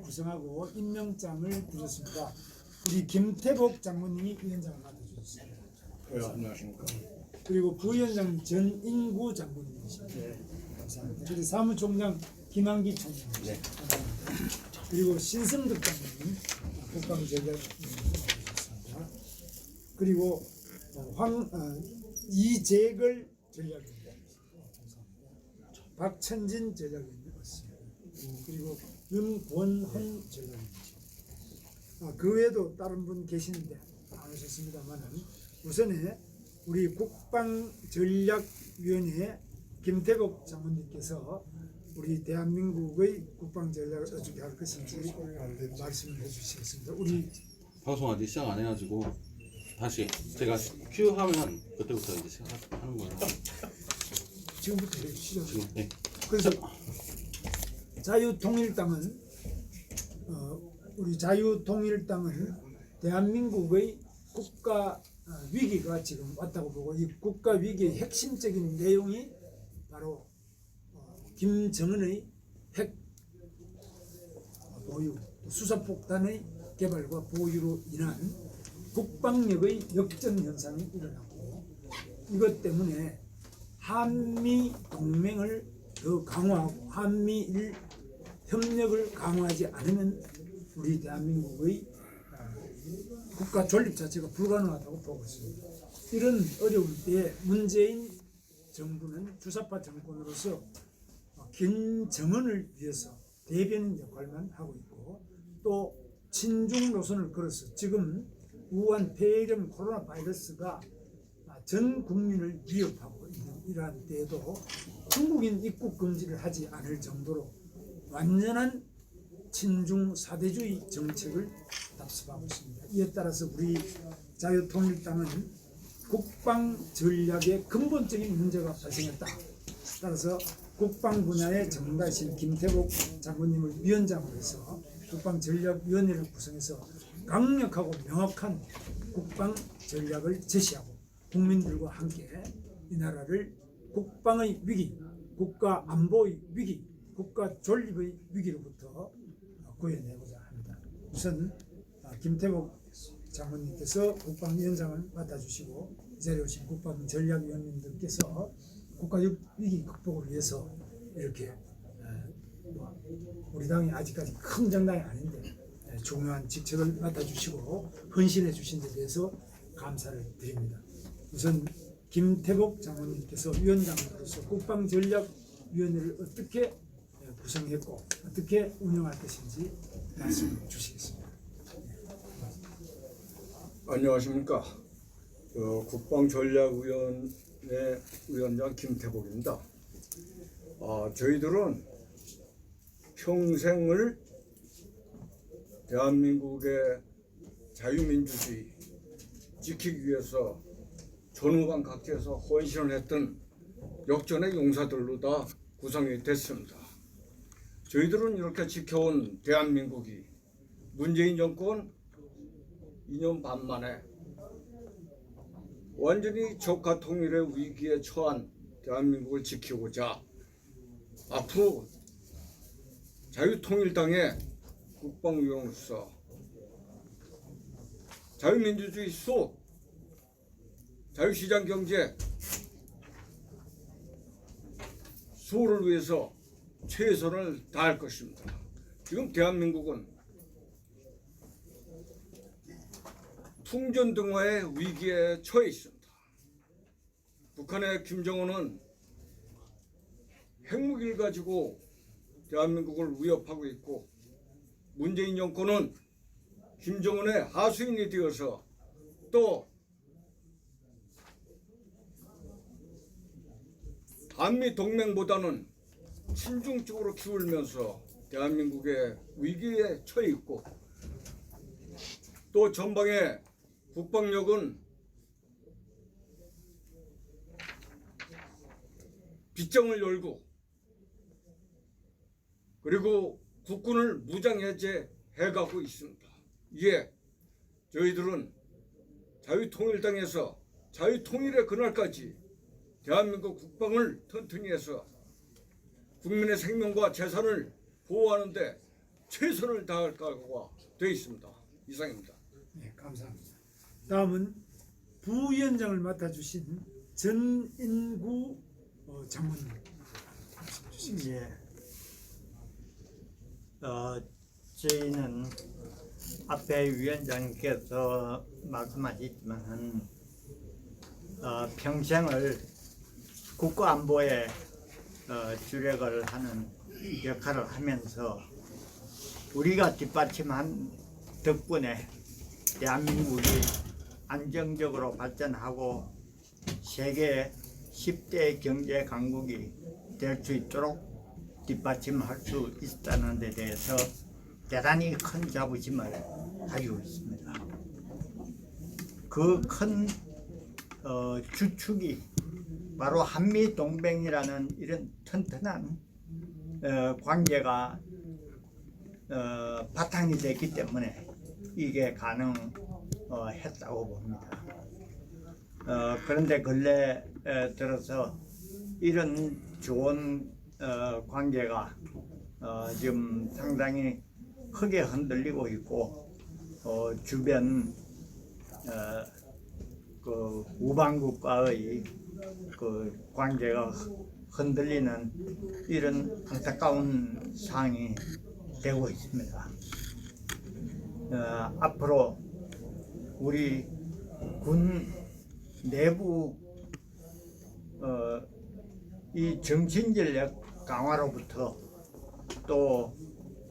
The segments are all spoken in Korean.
구성하고 임명장을 드렸습니다. 우리 김태복 장모님이 위원장을 맡아주셨습니다. 네, 안녕하십니까. 그리고 부위원장 전인구 장모님이십니다. 감사합니다. 그리고 사무총장 김한기 총장. 네. 그리고 신성득 장모님 국방전략위원장이셨습니다. 그리고 어, 황 어, 이재걸 전략위원장. 박천진. 그리고 윤권헌 전략위원장. 아, 그 외에도 다른 분 계시는데 안 오셨습니다만은 우선에 우리 국방전략위원회 김태복 장관님께서 우리 대한민국의 국방전략을 어떻게 할 것인지 말씀을 해주시겠습니다. 우리 방송 아직 시작 안 해가지고 다시 제가 큐 하면 그때부터 이제 시작하는 거예요. 지금부터 해주시죠. 지금 네. 그래서 자유통일당은 어, 우리 자유통일당은 대한민국의 국가 어, 위기가 지금 왔다고 보고 이 국가 위기의 핵심적인 내용이 바로 어, 김정은의 핵 보유, 수사폭탄의 개발과 보유로 인한 국방력의 역전 현상이 일어나고 이것 때문에 한미 동맹을 더 강화하고 한미일 협력을 강화하지 않으면 우리 대한민국의 아, 국가 존립 자체가 불가능하다고 보고 있습니다. 이런 어려울 때 문재인 정부는 주사파 정권으로서 어, 김정은을 위해서 대변인 역할만 하고 있고 또 친중 노선을 걸어서 지금 우한 폐렴 코로나 바이러스가 아, 전 국민을 위협하고 있는 이러한 때에도 한국인 입국 금지를 하지 않을 정도로 완전한 친중 사대주의 정책을 답습하고 있습니다. 이에 따라서 우리 자유통일당은 국방 전략에 근본적인 문제가 발생했다. 따라서 국방 분야의 전문가이신 김태복 장군님을 위원장으로 해서 국방 전략위원회를 구성해서 강력하고 명확한 국방 전략을 제시하고 국민들과 함께 이 나라를 국방의 위기, 국가 안보의 위기, 국가 존립의 위기로부터 구해내고자 합니다. 우선 아, 김태복 장관님께서 국방위원장을 맡아주시고 이 자리에 오신 국방전략위원님들께서 국가 위기 극복을 위해서 이렇게 에, 뭐 우리 당이 아직까지 큰 정당이 아닌데 에, 중요한 직책을 맡아주시고 헌신해 주신 데 대해서 감사를 드립니다. 우선 김태복 장관님께서 위원장으로서 국방전략위원회를 어떻게 에, 구성했고 어떻게 운영할 것인지 말씀 주시겠습니다. 안녕하십니까. 어, 국방전략위원회 위원장 김태복입니다. 아, 저희들은 평생을 대한민국의 자유민주주의 지키기 위해서 전후관 각지에서 헌신을 했던 역전의 용사들로 다 구성이 됐습니다. 저희들은 이렇게 지켜온 대한민국이 문재인 정권 2년 반 만에 완전히 적화 통일의 위기에 처한 대한민국을 지키고자 앞으로 자유통일당의 국방위원으로서 자유민주주의 속 자유시장 경제 수호를 위해서 최선을 다할 것입니다. 지금 대한민국은 풍전등화의 위기에 처해 있습니다. 북한의 김정은은 핵무기를 가지고 대한민국을 위협하고 있고 문재인 정권은 김정은의 하수인이 되어서 또 한미 동맹보다는 친중 쪽으로 기울면서 대한민국의 위기에 처해 있고 또 전방에 국방력은 빗정을 열고 그리고 국군을 무장 해제해가고 있습니다. 이에 저희들은 자유통일당에서 자유통일의 그날까지 대한민국 국방을 튼튼히 해서 국민의 생명과 재산을 보호하는 데 최선을 다할 각오가 되어 있습니다. 이상입니다. 네, 감사합니다. 다음은 부위원장을 맡아주신 전인구 어, 장모님. 예. 어, 저희는 앞에 위원장께서 말씀하셨지만 어, 평생을 국가안보에 어, 주력을 하는 역할을 하면서 우리가 뒷받침한 덕분에 대한민국이 안정적으로 발전하고 세계 10대 경제 강국이 될 수 있도록 뒷받침할 수 있다는 데 대해서 대단히 큰 자부심을 가지고 있습니다. 그큰 어, 주축이 바로 한미 동맹이라는 이런 튼튼한 어, 관계가 어, 바탕이 됐기 때문에 이게 가능했다고 봅니다. 어, 그런데 근래 에, 들어서 이런 좋은 어, 관계가 어, 지금 상당히 크게 흔들리고 있고 어, 주변 어, 그 우방국과의 그 관계가 흔들리는 이런 안타까운 상황이 되고 있습니다. 어, 앞으로 우리 군 내부 어, 이 정신전력 강화로부터 또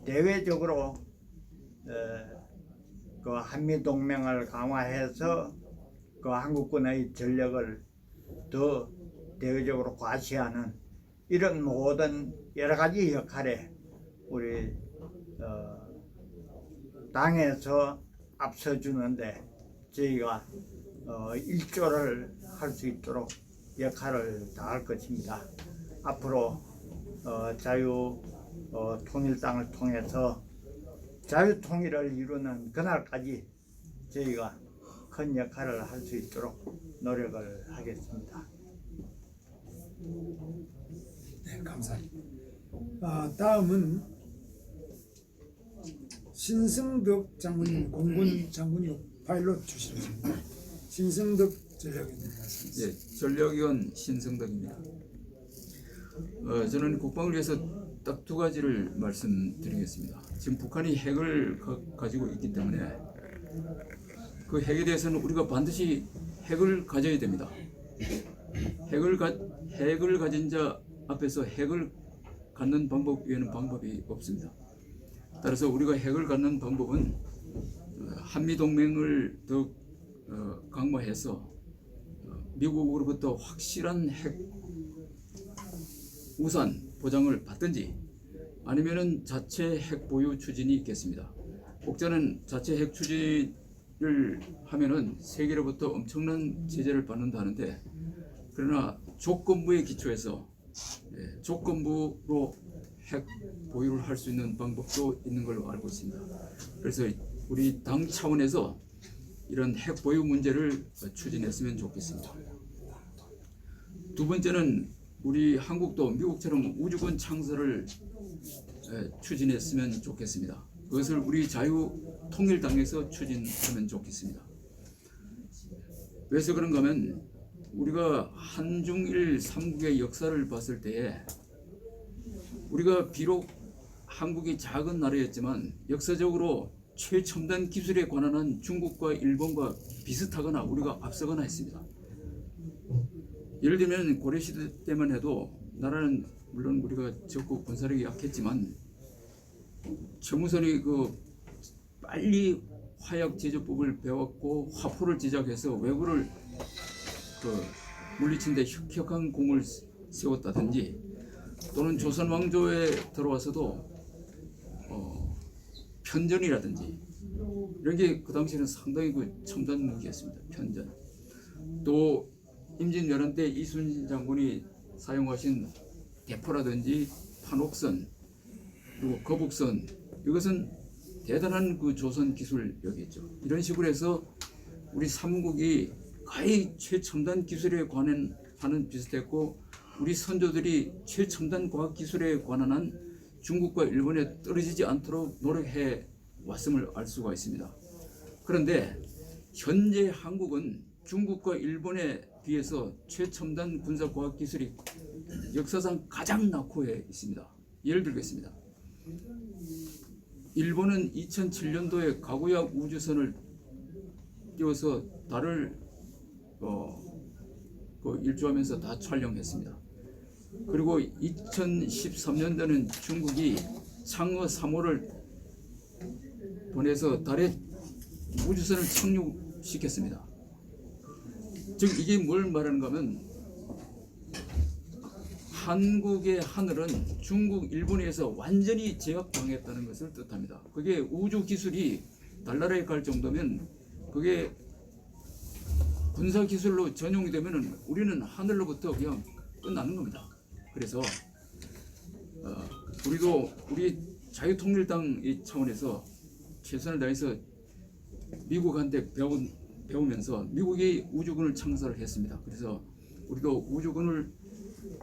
대외적으로 어, 그 한미 동맹을 강화해서 그 한국군의 전력을 더 대외적으로 과시하는 이런 모든 여러 가지 역할에 우리 어, 당에서 앞서주는데 저희가 어, 일조를 할 수 있도록 역할을 다할 것입니다. 앞으로 어, 자유 어, 통일당을 통해서 자유 통일을 이루는 그날까지 저희가 큰 역할을 할 수 있도록 노력을 하겠습니다. 네, 감사합니다. 아, 다음은 신승덕 장군님, 공군 장군님 파일럿 출신입니다. 신승덕 말씀. 예, 전략위원 신성덕입니다. 어, 저는 국방을 위해서 딱 두 가지를 말씀드리겠습니다. 지금 북한이 핵을 가, 지고 있기 때문에 그 핵에 대해서는 우리가 반드시 핵을 가져야 됩니다. 핵을 가, 핵을 가진 자 앞에서 핵을 갖는 방법 외에는 방법이 없습니다. 따라서 우리가 핵을 갖는 방법은 어, 한미 동맹을 더욱 어, 강화해서 어, 미국으로부터 확실한 핵 우산 보장을 받든지 아니면은 자체 핵 보유 추진이 있겠습니다. 국제는 자체 핵 추진 을 하면은 세계로부터 엄청난 제재를 받는다는데 그러나 조건부에 기초해서 예, 조건부로 핵 보유를 할 수 있는 방법도 있는 걸로 알고 있습니다. 그래서 우리 당 차원에서 이런 핵 보유 문제를 추진했으면 좋겠습니다. 두 번째는 우리 한국도 미국처럼 우주권 창설을 에, 추진했으면 좋겠습니다. 그것을 우리 자유통일당에서 추진하면 좋겠습니다. 왜서 그런가 하면 우리가 한중일 삼국의 역사를 봤을 때에 우리가 비록 한국이 작은 나라였지만 역사적으로 최첨단 기술에 관한 한 중국과 일본과 비슷하거나 우리가 앞서거나 했습니다. 예를 들면 고려 시대 때만 해도 나라는 물론 우리가 적고 군사력이 약했지만 정우선이 그 빨리 화약 제조법을 배웠고 화포를 제작해서 왜구를 그 물리친데 혁혁한 공을 세웠다든지 또는 조선 왕조에 들어와서도 어, 편전이라든지 이런 게 그 당시에는 상당히 그 첨단 무기였습니다. 편전. 또 임진왜란 때 이순신 장군이 사용하신 대포라든지 판옥선 그리고 거북선 이것은 대단한 그 조선 기술력이었죠. 이런 식으로 해서 우리 삼국이 거의 최첨단 기술에 관한 하는 비슷했고 우리 선조들이 최첨단 과학 기술에 관한 한 중국과 일본에 떨어지지 않도록 노력해 왔음을 알 수가 있습니다. 그런데 현재 한국은 중국과 일본에 비해서 최첨단 군사과학 기술이 역사상 가장 낙후해 있습니다. 예를 들겠습니다. 일본은 2007년도에 가구야 우주선을 띄워서 달을 어, 그 일주하면서 다 촬영했습니다. 그리고 2013년도는 중국이 창어 3호를 보내서 달에 우주선을 착륙시켰습니다. 즉 이게 뭘 말하는가 하면 한국의 하늘은 중국, 일본에 의해서 완전히 제압당했다는 것을 뜻합니다. 그게 우주 기술이 달나라에 갈 정도면 그게 군사 기술로 전용이 되면은 우리는 하늘로부터 그냥 끝나는 겁니다. 그래서 어, 우리도 우리 자유통일당 이 차원에서 최선을 다해서 미국한테 배운 배우면서 미국이 우주군을 창설을 했습니다. 그래서 우리도 우주군을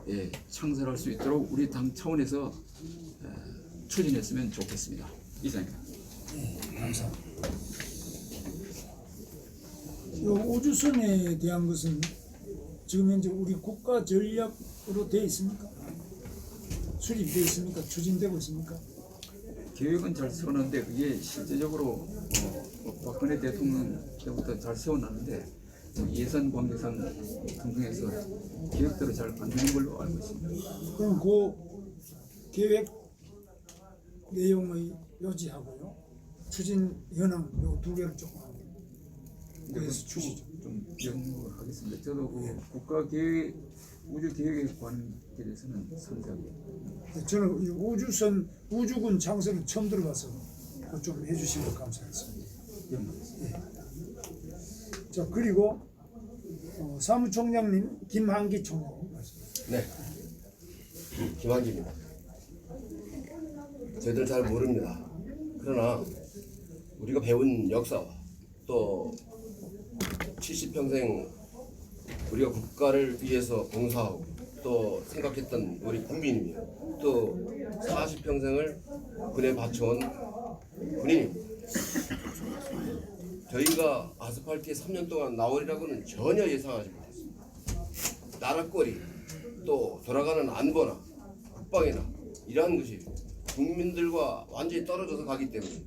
예, 창설할 수 있도록 우리 당 차원에서 에, 추진했으면 좋겠습니다. 이상입니다. 감사합니다. 이 우주선에 대한 것은 지금 현재 우리 국가 전략으로 되어 있습니까? 수립되어 있습니까? 추진되고 있습니까? 계획은 잘 세워놨는데 그게 실제적으로 어, 박근혜 대통령 때부터 잘 세워놨는데 예산 관계상 등등해서 계획대로 잘 안 되는 걸로 알고 있습니다. 그럼 그 계획 내용의 요지하고요. 추진 현황 요두 개를 조금 그래서 그 주시죠. 좀 연구하겠습니다. 저도 그 국가 계획 우주 계획에 관계돼서는 상세하게 저는 이 우주선 우주군 창설을 처음 들어봐서 그거 좀 해주시면 감사하겠습니다. 연구하겠습니다. 자 그리고 어, 사무총장님 김한기 말씀. 네. 김한기입니다. 저희들 잘 모릅니다. 그러나 우리가 배운 역사와 또 70평생 우리가 국가를 위해서 봉사하고 또 생각했던 우리 국민이며 또 40평생을 군에 바쳐온 군인입니다. 저희가 아스팔트에 3년 동안 나오리라고는 전혀 예상하지 못했습니다. 나라꼴이 또 돌아가는 안보나 국방이나 이러한 것이 국민들과 완전히 떨어져서 가기 때문에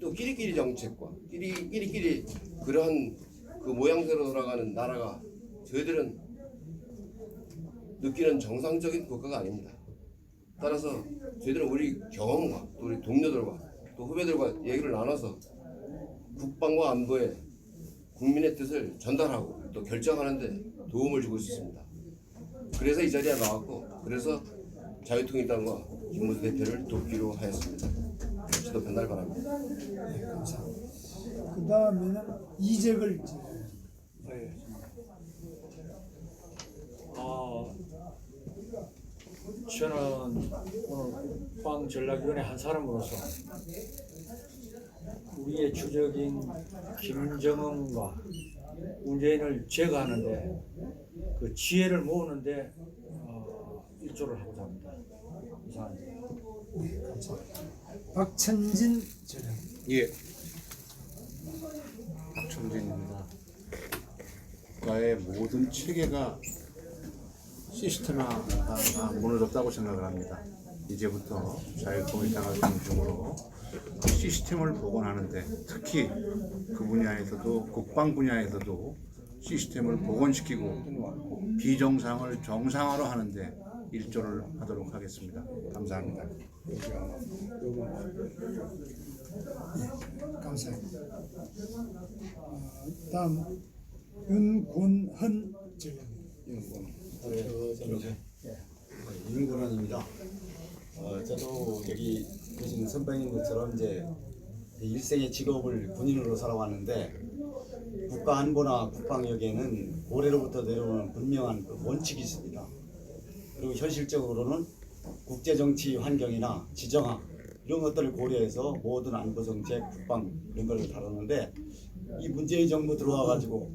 또 끼리끼리 정책과 끼리 끼리끼리 그러한 그 모양새로 돌아가는 나라가 저희들은 느끼는 정상적인 국가가 아닙니다. 따라서 저희들은 우리 경험과 또 우리 동료들과 또 후배들과 얘기를 나눠서 국방과 안보에 국민의 뜻을 전달하고 또 결정하는데 도움을 주고 있습니다. 그래서 이 자리에 나왔고 그래서 자유통일당과 김문수 대표를 돕기로 하였습니다. 지도 변날 바랍니다. 네, 감사합니다. 그 다음에는 이재걸 이제 네. 아, 저는 오늘 국방 전략위원회 한 사람으로서 우리의 주적인 김정은과 문재인을 제거하는데 그 지혜를 모으는데 어, 일조를 하고자 합니다. 이상입니다. 네, 감사합니다. 박천진 전장. 예. 박청진입니다. 국가의 모든 체계가 시스템화가 다 무너졌다고 생각을 합니다. 이제부터 자유통일당을 중심으로 시스템을 복원하는데 특히 그 분야에서도 국방 분야에서도 시스템을 복원시키고 비정상을 정상화로 하는데 일조를 하도록 하겠습니다. 감사합니다. 감사합니다. 어, 다음 윤권헌 전장님. 윤건원입니다. 어, 저도 여기 계신 선배님 것처럼 이제 일생의 직업을 군인으로 살아왔는데 국가 안보나 국방력에는 고래로부터 내려오는 분명한 그 원칙이 있습니다. 그리고 현실적으로는 국제 정치 환경이나 지정학 이런 것들을 고려해서 모든 안보 정책, 국방 이런 걸 다루는데 이 문재인 정부 들어와 가지고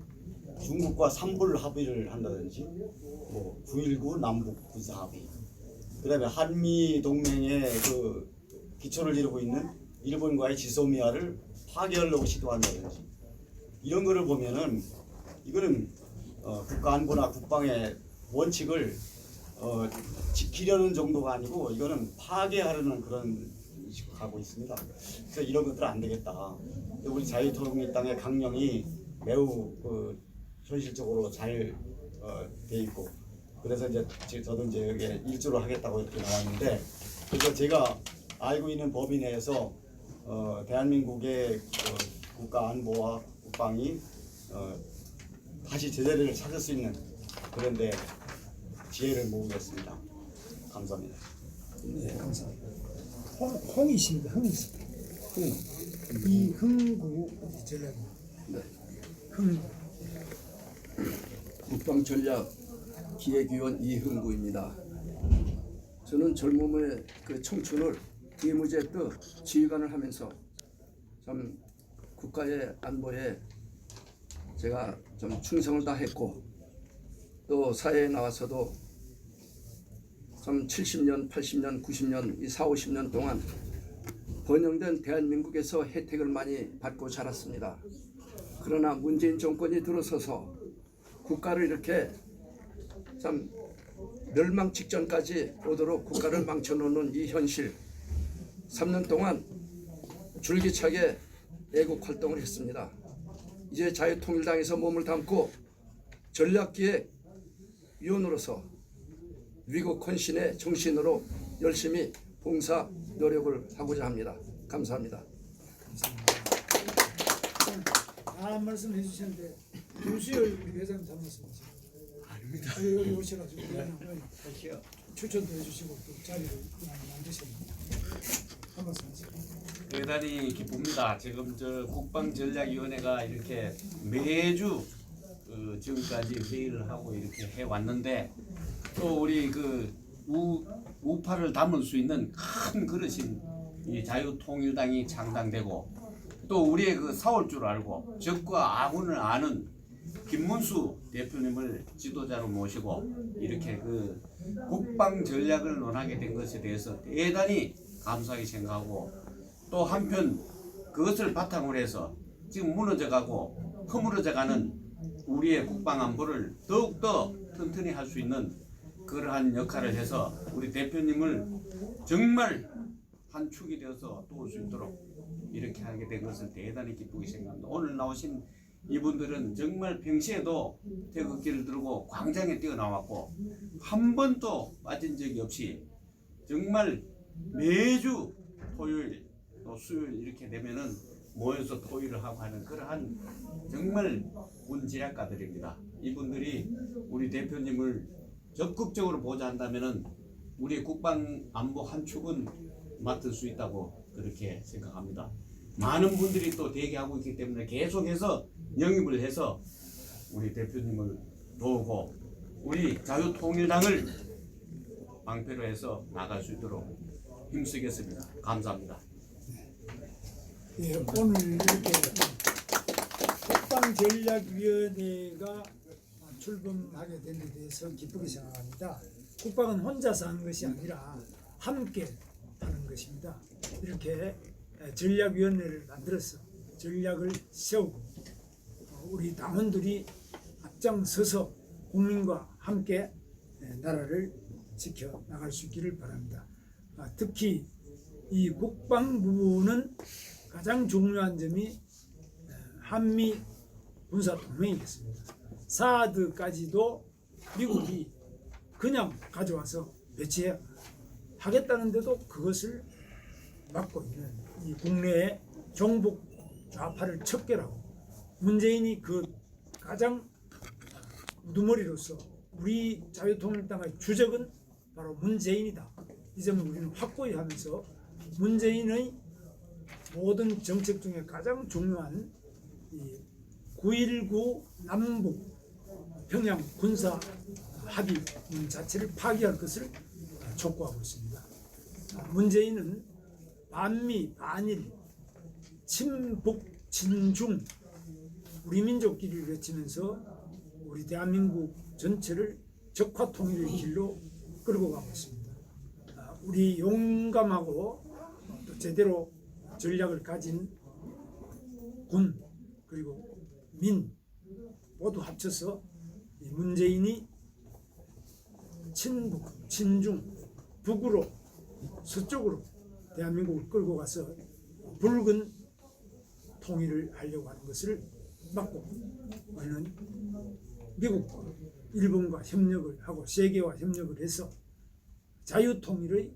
중국과 삼불 합의를 한다든지 뭐 9.19 남북 군사 합의 그다음에 한미 동맹의 그 기초를 이루고 있는 일본과의 지소미아를 파괴하려고 시도한다든지 이런 거를 보면은 이거는 어, 국가 안보나 국방의 원칙을 어, 지키려는 정도가 아니고 이거는 파괴하려는 그런 식으로 가고 있습니다. 그래서 이런 것들은 안 되겠다. 우리 자유통일당의 강령이 매우 그 현실적으로 잘 어, 돼 있고 그래서 이제 제- 저도 이제 여기에 일조를 하겠다고 이렇게 나왔는데 그래서 제가 알고 있는 법인 내에서 어, 대한민국의 어, 국가 안보와 국방이 어, 다시 제자리를 찾을 수 있는 그런 데 지혜를 모으겠습니다. 감사합니다. 네, 감사합니다. 홍, 홍이십니다. 흥이십니다. 이흥구 전략. 흥 국방전략 기획위원 이흥구입니다. 저는 젊음의 그 청춘을 이무제 뜻 지휘관을 하면서 참 국가의 안보에 제가 좀 충성을 다했고 또 사회에 나와서도 참 70년, 80년, 90년 이 4, 50년 동안 번영된 대한민국에서 혜택을 많이 받고 자랐습니다. 그러나 문재인 정권이 들어서서 국가를 이렇게 참 멸망 직전까지 오도록 국가를 망쳐놓는 이 현실 3년 동안 줄기차게 애국 활동을 했습니다. 이제 자유통일당에서 몸을 담고 전략기획 위원으로서 위국 헌신의 정신으로 열심히 봉사 노력을 하고자 합니다. 감사합니다. 다른 말씀 해주셨는데 우리 회장님 잘못습니다. 아닙니다. 여기 오셔가지고 그냥 추천도 해주시고 또 자리를 하세요. 대단히 기쁩니다. 지금 저 국방전략위원회가 이렇게 매주 그 지금까지 회의를 하고 이렇게 해 왔는데 또 우리 그 우, 우파를 담을 수 있는 큰 그릇인 이 자유통일당이 창당되고 또 우리의 그 사올 줄 알고 적과 아군을 아는 김문수 대표님을 지도자로 모시고 이렇게 그 국방 전략을 논하게 된 것에 대해서 대단히 감사하게 생각하고 또 한편 그것을 바탕으로 해서 지금 무너져가고 허물어져가는 우리의 국방 안보를 더욱더 튼튼히 할 수 있는 그러한 역할을 해서 우리 대표님을 정말 한 축이 되어서 도울 수 있도록 이렇게 하게 된 것을 대단히 기쁘게 생각합니다. 오늘 나오신 이분들은 정말 평시에도 태극기를 들고 광장에 뛰어나왔고 한 번도 빠진 적이 없이 정말 매주 토요일 또 수요일 이렇게 되면은 모여서 토의를 하고 하는 그러한 정말 문제학가들입니다. 이분들이 우리 대표님을 적극적으로 보좌 한다면은 우리 국방 안보 한 축은 맡을 수 있다고 그렇게 생각합니다. 많은 분들이 또 대기하고 있기 때문에 계속해서 영입을 해서 우리 대표님을 도우고 우리 자유통일당을 방패로 해서 나갈 수 있도록 힘쓰겠습니다. 감사합니다. 예, 오늘 이렇게 국방전략위원회가 출범하게 된 데 대해서 기쁘게 생각합니다. 국방은 혼자서 하는 것이 아니라 함께 하는 것입니다. 이렇게 전략위원회를 만들어서 전략을 세우고 어, 우리 당원들이 앞장서서 국민과 함께 나라를 지켜 나갈 수 있기를 바랍니다. 아, 특히 이 국방 부분은 가장 중요한 점이 한미 군사 동맹이겠습니다. 사드까지도 미국이 그냥 가져와서 배치해 하겠다는데도 그것을 막고 있는 이 국내의 종북 좌파를 척결하고 문재인이 그 가장 우두머리로서 우리 자유통일당의 주적은 바로 문재인이다. 이 점을 우리는 확고히 하면서 문재인의 모든 정책 중에 가장 중요한 이9.19 남북 평양 군사 합의 자체를 파기할 것을 촉구하고 있습니다. 문재인은 반미, 반일, 친북, 친중 우리 민족끼리를 외치면서 우리 대한민국 전체를 적화 통일의 길로 끌고 가고 있습니다. 우리 용감하고 또 제대로 전략을 가진 군 그리고 민 모두 합쳐서 이 문재인이 친북, 친중, 북으로 서쪽으로 대한민국을 끌고 가서 붉은 통일을 하려고 하는 것을 막고 우리는 미국과 일본과 협력을 하고 세계와 협력을 해서 자유통일의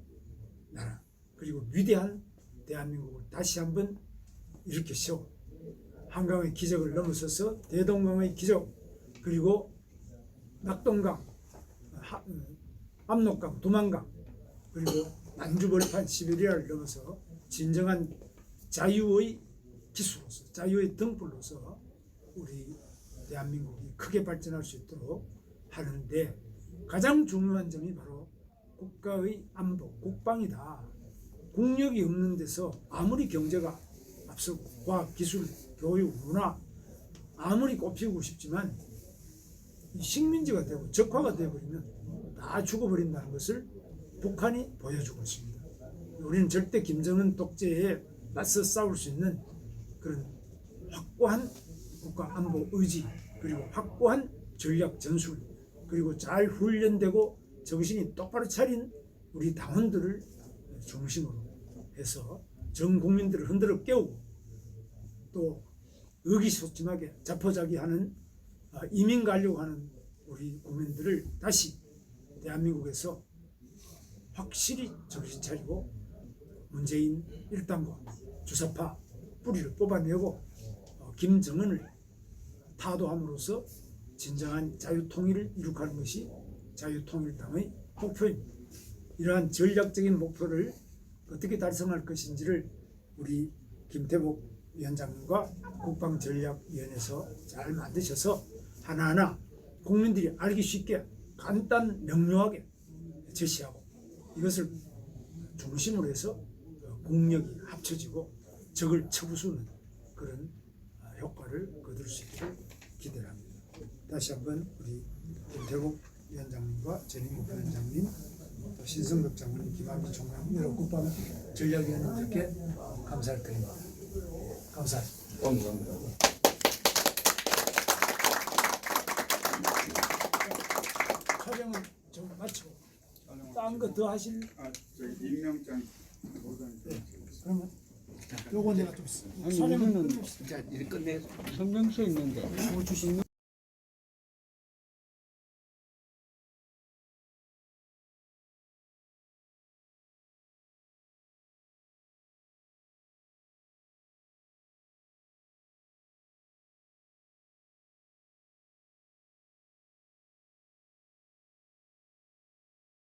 나라 그리고 위대한 대한민국을 다시 한번 일으켜 세워 한강의 기적을 넘어서서 대동강의 기적 그리고 낙동강 하- 음, 압록강 도만강 그리고 난주벌판 시베리아를 넘어서 진정한 자유의 기수로서 자유의 등불로서 우리 대한민국이 크게 발전할 수 있도록 하는데 가장 중요한 점이 바로 국가의 안보, 국방이다. 국력이 없는 데서 아무리 경제가 앞서고 과학, 기술, 교육, 문화 아무리 꼽히고 싶지만 이 식민지가 되고 적화가 되어버리면 다 죽어버린다는 것을 북한이 보여주고 있습니다. 우리는 절대 김정은 독재에 맞서 싸울 수 있는 그런 확고한 국가 안보 의지 그리고 확고한 전략 전술 그리고 잘 훈련되고 정신이 똑바로 차린 우리 당원들을 중심으로 해서 전 국민들을 흔들어 깨우고 또 의기소침하게 자포자기하는 아, 이민 가려고 하는 우리 국민들을 다시 대한민국에서 확실히 정신 차리고 문재인 일당과 주사파 뿌리를 뽑아내고 어, 김정은을 타도함으로써 진정한 자유통일을 이룩하는 것이 자유통일당의 목표입니다. 이러한 전략적인 목표를 어떻게 달성할 것인지를 우리 김태복 위원장님과 국방전략위원회에서 잘 만드셔서 하나하나 국민들이 알기 쉽게 간단 명료하게 제시하고 이것을 중심으로 해서 국력이 합쳐지고 적을 쳐부수는 그런 아, 효과를 거둘 수 있기를 기대합니다. 다시 한번 우리 김태국 위원장님과 전인국 위원장님, 또 신성덕 장관님, 김한기 총장, 여러 국방 전략위원님들께 감사를 드립니다. 감사합니다. 감사합니다. 촬영은 좀 마치고 딴거더 하실? 아, 저기 임명장 네. 그러면 요거 내가 좀 아니 촬영 이거는 자, 이제 끝내. 성명서 있는데 뭐 주시는